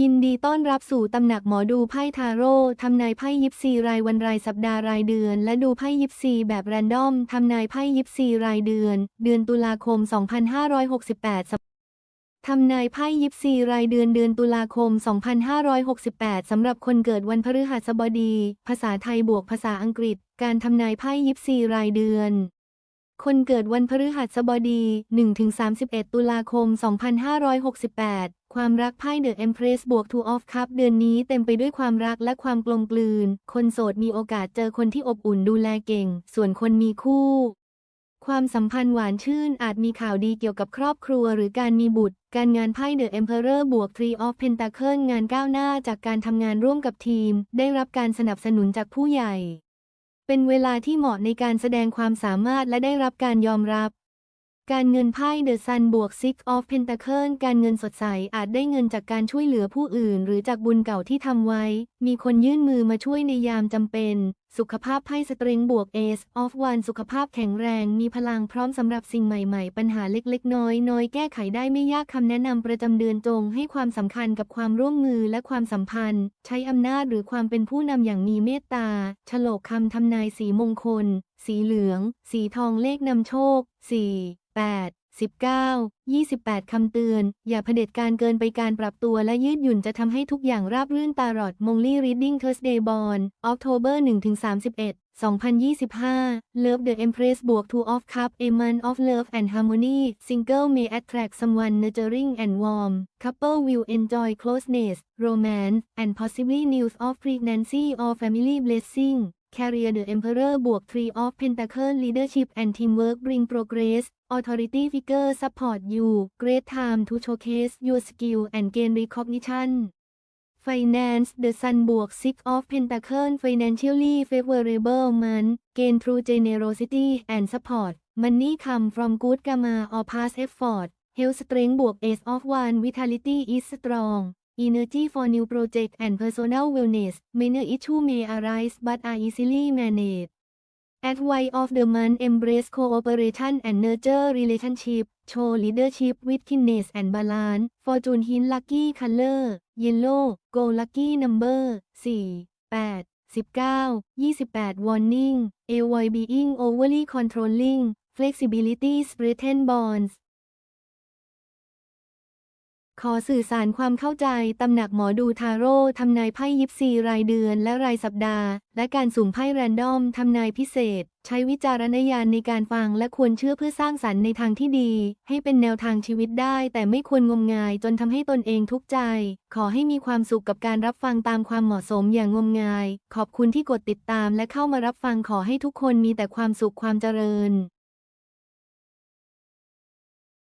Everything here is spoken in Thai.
ยินดีต้อนรับสู่ตำหนักหมอดูไพ่ทาโร่ทำนายไพ่ยิปซีรายวันรายสัปดาห์รายเดือน และดูไพ่ยิปซีแบบแรนดอมทำนายไพ่ยิปซีรายเดือน เดือนตุลาคม 2568สำทำนายไพ่ยิปซีรายเดือนเดือนตุลาคม 2568 สำหรับคนเกิดวันพฤหัสบดี ภาษาไทยบวกภาษาอังกฤษ การทำนายไพ่ยิปซีรายเดือน คนเกิดวันพฤหัสบดี 1-31 ตุลาคม 2568 ความรักไพ่เดอะเอ็มเพรสบวก Two of Cup เดือนนี้เต็มไปด้วยความรักและความกลมกลืน คนโสดมีโอกาสเจอคนที่อบอุ่นดูแลเก่ง ส่วนคนมีคู่ ความสัมพันธ์หวานชื่นอาจมีข่าวดีเกี่ยวกับครอบครัวหรือการมีบุตร การงานไพ่เดอะเอ็มเพอเรอร์บวก Three of Pentacle งานก้าวหน้าจากการทำงานร่วมกับทีม ได้รับการสนับสนุนจากผู้ใหญ่ เป็นเวลาที่เหมาะในการแสดงความสามารถและได้รับการยอมรับ การเงินไพ่เดอะซันบวก Six of Pentacle การเงินสดใสอาจได้เงินจากการช่วยเหลือผู้อื่น หรือจากบุญเก่าที่ทำไว้ มีคนยื่นมือมาช่วยในยามจำเป็น สุขภาพไพ่สตริงบวก Ace of One สุขภาพแข็งแรง มีพลังพร้อมสำหรับสิ่งใหม่ๆ ปัญหาเล็กๆ น้อยๆแก้ไขได้ไม่ยากคำแนะนำประจำเดือนจง ให้ความสำคัญกับความร่วมมือและความสัมพันธ์ ใช้อำนาจหรือความเป็นผู้นำอย่างมีเมตตาฉลกคำทำนายสีมงคล สีเหลือง สีทองเลขนำโชค 4 8 19 28 คำเตือน อย่าเผด็จการเกินไปการปรับตัวและยืดหยุ่นจะทำให้ทุกอย่างราบรื่นตลอดมงลี่ reading Thursday born October 1-31 2025 Love the Empress บวก Two of Cup A month of love and harmony Single may attract someone nurturing and warm Couple will enjoy closeness romance and possibly news of pregnancy or family blessing Career the Emperor บวก Tree of Pentacle Leadership and Teamwork bring progress Authority figure support you Great time to showcase your skill and gain recognition Finance The Sun บวก Six of Pentacle Financially favorable month Gain through generosity and support Money come from good karma or past effort Health strength บวก Ace of One Vitality is strong Energy for new project and personal wellness Minor issue may arise but are easily managed At why of the Month embrace cooperation and nurture relationship show leadership with kindness and balance Fortune hint lucky color yellow go lucky number 4 8 19 28 warning avoid being overly controlling flexibility strengthen bonds ขอสื่อสารความเข้าใจ ตำหนักหมอดูทาโร่ทำนายไพ่ยิปซีรายเดือนและรายสัปดาห์ และการสุ่มไพ่แรนดอมทำนายพิเศษ ใช้วิจารณญาณในการฟังและควรเชื่อเพื่อสร้างสรรค์ในทางที่ดี ให้เป็นแนวทางชีวิตได้ แต่ไม่ควรงมงายจนทำให้ตนเองทุกข์ใจ ขอให้มีความสุขกับการรับฟังตามความเหมาะสมอย่างงมงาย ขอบคุณที่กดติดตามและเข้ามารับฟังขอให้ทุกคนมีแต่ความสุขความเจริญ